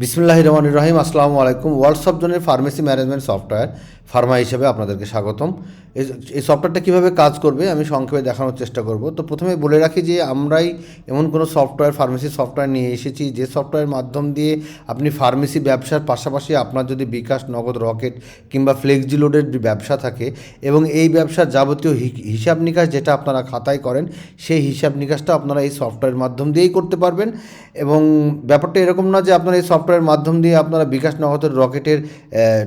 বিসমুল্লাহ রহমান রহিম আসসালামু আলাইকুম। ওয়ার্ল্ড জনের ফার্মেসি ম্যানেজমেন্ট সফটওয়্যার ফার্মা হিসেবে আপনাদেরকে স্বাগতম। এই- সফটওয়্যারটা কীভাবে কাজ করবে আমি সংক্ষেপে দেখানোর চেষ্টা করব। তো প্রথমে বলে রাখি যে আমরাই এমন কোনো সফটওয়্যার ফার্মেসি সফটওয়্যার নিয়ে এসেছি, যে সফটওয়্যারের মাধ্যম দিয়ে আপনি ফার্মেসি ব্যবসার পাশাপাশি আপনার যদি বিকাশ, নগদ রকেট কিংবা ফ্লেক্সি ফ্লেক্সিলোডের ব্যবসা থাকে এবং এই ব্যবসার যাবতীয় হিসাব নিকাশ যেটা আপনারা খাতায় করেন, সেই হিসাব নিকাশটা আপনারা এই সফটওয়্যার মাধ্যম দিয়েই করতে পারবেন। এবং ব্যাপারটা এরকম না যে আপনারা এই সফটওয়্যার মাধ্যম দিয়ে আপনারা বিকাশ নগদের রকেটের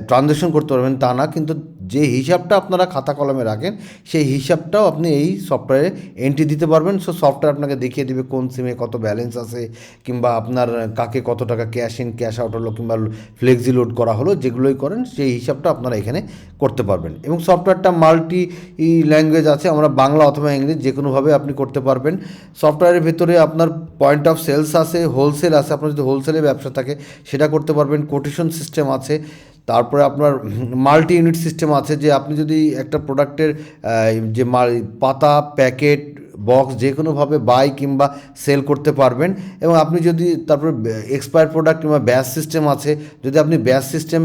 ট্রানজ্যাকশন করতে পারবেন তা না কিন্তু যে হিসাবটা আপনারা খাতা কলমে রাখেন, সেই হিসাবটাও আপনি এই সফটওয়্যারে এন্ট্রি দিতে পারবেন। সো সফটওয়্যার আপনাকে দেখিয়ে দেবে কোন সিমে কত ব্যালেন্স আছে, কিংবা আপনার কাকে কত টাকা ক্যাশ ইন ক্যাশ আউট হলো, কিংবা ফ্লেক্সি লোড করা হলো, যেগুলোই করেন, সেই হিসাবটা আপনারা এখানে করতে পারবেন। এবং সফটওয়্যারটা মাল্টি ল্যাঙ্গুয়েজ আছে, আমরা বাংলা অথবা ইংরেজি যে কোনোভাবে আপনি করতে পারবেন। সফটওয়্যারের ভিতরে আপনার পয়েন্ট অফ সেলস আছে হোলসেল আছে, আপনার যদি হোলসেলে ব্যবসা থাকে, সেটা করতে পারবেন। কোটেশন সিস্টেম আছে তারপরে আপনার মাল্টি ইউনিট সিস্টেম আছে যে আপনি যদি একটা প্রোডাক্টের যে পাতা, প্যাকেট, বক্স যে কোনোভাবে বাই কিংবা সেল করতে পারবেন এবং আপনি যদি তারপরে এক্সপায়ার প্রোডাক্ট কিংবা ব্যাস সিস্টেম আছে, যদি আপনি ব্যাস সিস্টেম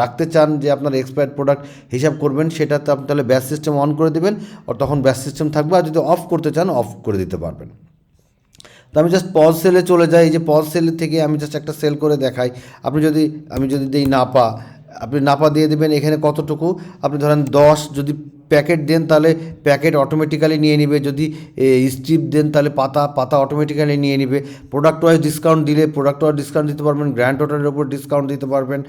রাখতে চান যে আপনার এক্সপায়ার্ড প্রোডাক্ট হিসাব করবেন, সেটাতে আপনি তাহলে ব্যাস সিস্টেম অন করে দেবেন, আর তখন ব্যাস সিস্টেম থাকবে, আর যদি অফ করতে চান, অফ করে দিতে পারবেন। তো আমি জাস্ট পজ সেলে চলে যাই, এই যে পজ সেল থেকে আমি জাস্ট একটা সেল করে দেখাই। আপনি যদি, আমি যদি দিই নাপা, আপনি নাপা দিয়ে দেবেন, এখানে কতটুকু? আপনি ধরেন দশ, যদি প্যাকেট দেন তাহলে প্যাকেট অটোমেটিক্যালি নিয়ে নিবে। যদি স্ট্রিপ দেন তাহলে পাতা পাতা অটোমেটিক্যালি নিয়ে নিবে। প্রোডাক্ট ওয়াইজ ডিসকাউন্ট দিলে প্রোডাক্ট ওয়াইজ ডিসকাউন্ট দিতে পারবেন গ্র্যান্ড টোটালের উপর ডিসকাউন্ট দিতে পারবেন।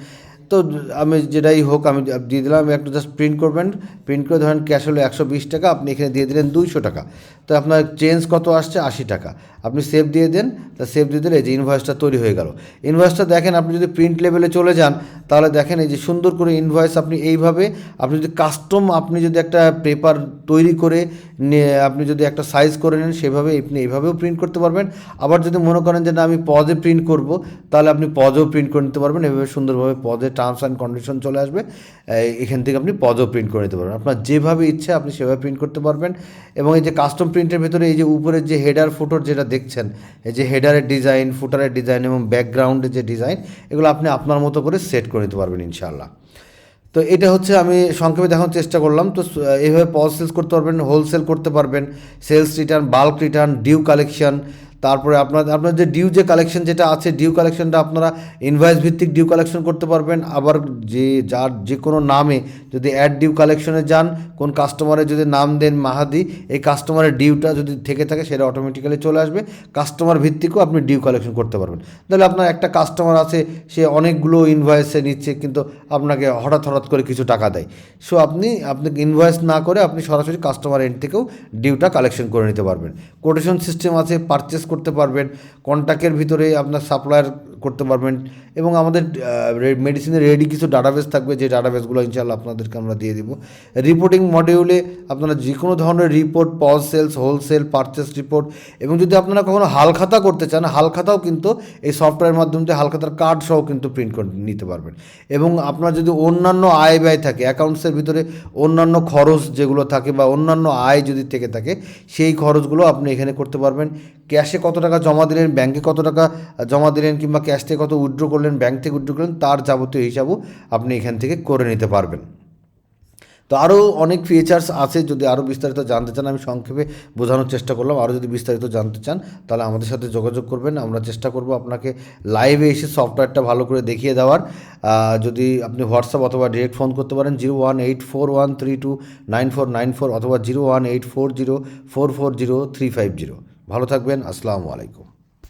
তো আমি যেটাই হোক, আমি দিয়ে দিলাম, একটু জাস্ট প্রিন্ট করবেন। প্রিন্ট করে ধরেন ক্যাশ হলো একশো বিশ টাকা, আপনি এখানে দিয়ে দিলেন দুইশো টাকা। তো আপনার চেঞ্জ কত আসছে? আশি টাকা। আপনি সেভ দিয়ে দেন, তা সেভ দিয়ে দিলে এই যে ইনভয়েসটা তৈরি হয়ে গেল। ইনভয়েসটা দেখেন, আপনি যদি প্রিন্ট লেভেলে চলে যান, তাহলে দেখেন এই যে সুন্দর করে ইনভয়েস আপনি এইভাবে, আপনি যদি কাস্টম আপনি যদি একটা পেপার তৈরি করে আপনি যদি একটা সাইজ করে নেন, সেভাবে আপনি এইভাবেও প্রিন্ট করতে পারবেন। আবার যদি মনে করেন যে না, আমি পদে প্রিন্ট করব, তাহলে আপনি পদেও প্রিন্ট করে নিতে পারবেন। এভাবে সুন্দরভাবে পদে টার্মস অ্যান্ড কন্ডিশন চলে আসবে। এখান থেকে আপনি পদও প্রিন্ট করে নিতে পারবেন। আপনার যেভাবে ইচ্ছে, আপনি সেভাবে প্রিন্ট করতে পারবেন। এবং এই যে কাস্টম প্রিন্টের ভেতরে এই যে উপরের যে হেডার ফোটোর যেটা দেখছেন, এই যে হেডারের ডিজাইন ফুটারের ডিজাইন এবং ব্যাকগ্রাউন্ডের যে ডিজাইন এগুলো আপনি আপনার মতো করে সেট করে নিতে পারবেন ইনশাআল্লাহ। তো এটা হচ্ছে আমি সংক্ষেপে দেখানোর চেষ্টা করলাম। তো এইভাবে পজ সেলস করতে পারবেন হোলসেল করতে পারবেন sales return bulk return due collection তারপরে আপনার আপনার যে ডিউ যে কালেকশন যেটা আছে ডিউ কালেকশনটা আপনারা ইনভয়েস ভিত্তিক ডিউ কালেকশন করতে পারবেন। আবার যে, যার যে কোনো নামে যদি অ্যাড ডিউ কালেকশনে যান, কোন কাস্টমারের যদি নাম দেন মাহাদি, এই কাস্টমারের ডিউটা যদি থেকে থাকে, সেটা অটোমেটিক্যালি চলে আসবে। কাস্টমার ভিত্তিকও আপনি ডিউ কালেকশন করতে পারবেন। তাহলে আপনার একটা কাস্টমার আছে, সে অনেকগুলো ইনভয়েসে নিচ্ছে, কিন্তু আপনাকে হঠাৎ হঠাৎ করে কিছু টাকা দেয়। সো আপনি আপনি ইনভয়েস না করে আপনি সরাসরি কাস্টমার এন্ড থেকেও ডিউটা কালেকশন করে নিতে পারবেন। কোটেশন সিস্টেম আছে পারচেস করতে পারবেন। কন্ট্যাক্টের ভিতরে আপনার সাপ্লায়ার করতে পারবেন। এবং আমাদের মেডিসিনের রেডি কিছু ডাটাবেস থাকবে, যে ডাটাবেসগুলো ইনশাল্লাহ আপনাদেরকে আমরা দিয়ে দিব। রিপোর্টিং মডিউলে আপনারা যে কোনো ধরনের report POS sales wholesale purchase report এবং যদি আপনারা কখনো হালখাতা করতে চান, হালখাতাও কিন্তু এই সফটওয়্যার মাধ্যমে হালখাতার কার্ড সহ কিন্তু প্রিন্ট করে নিতে পারবেন। এবং আপনার যদি অন্যান্য আয় ব্যয় থাকে অ্যাকাউন্টসের ভিতরে অন্যান্য খরচ যেগুলো থাকে বা অন্যান্য আয় যদি থেকে থাকে, সেই খরচগুলো আপনি এখানে করতে পারবেন। ক্যাশে কত টাকা জমা দিলেন ব্যাংকে কত টাকা জমা দিলেন কিংবা ক্যাশ থেকে কত উইথড্র করলেন ব্যাংক থেকে উইথড্র করলেন, তার যাবতীয় হিসাবও আপনি এখান থেকে করে নিতে পারবেন। তো আরও অনেক ফিচার্স আছে, যদি আরও বিস্তারিত জানতে চান, আমি সংক্ষেপে বোঝানোর চেষ্টা করলাম। আরও যদি বিস্তারিত জানতে চান, তাহলে আমাদের সাথে যোগাযোগ করবেন। আমরা চেষ্টা করব আপনাকে লাইভে এসে সফটওয়্যারটা ভালো করে দেখিয়ে দেওয়ার। যদি আপনি হোয়াটসঅ্যাপ অথবা ডিরেক্ট ফোন করতে পারেন zero one eight four one three two nine four nine four অথবা zero one eight four zero four four zero three five zero ভালো থাকবেন, আসসালামু আলাইকুম।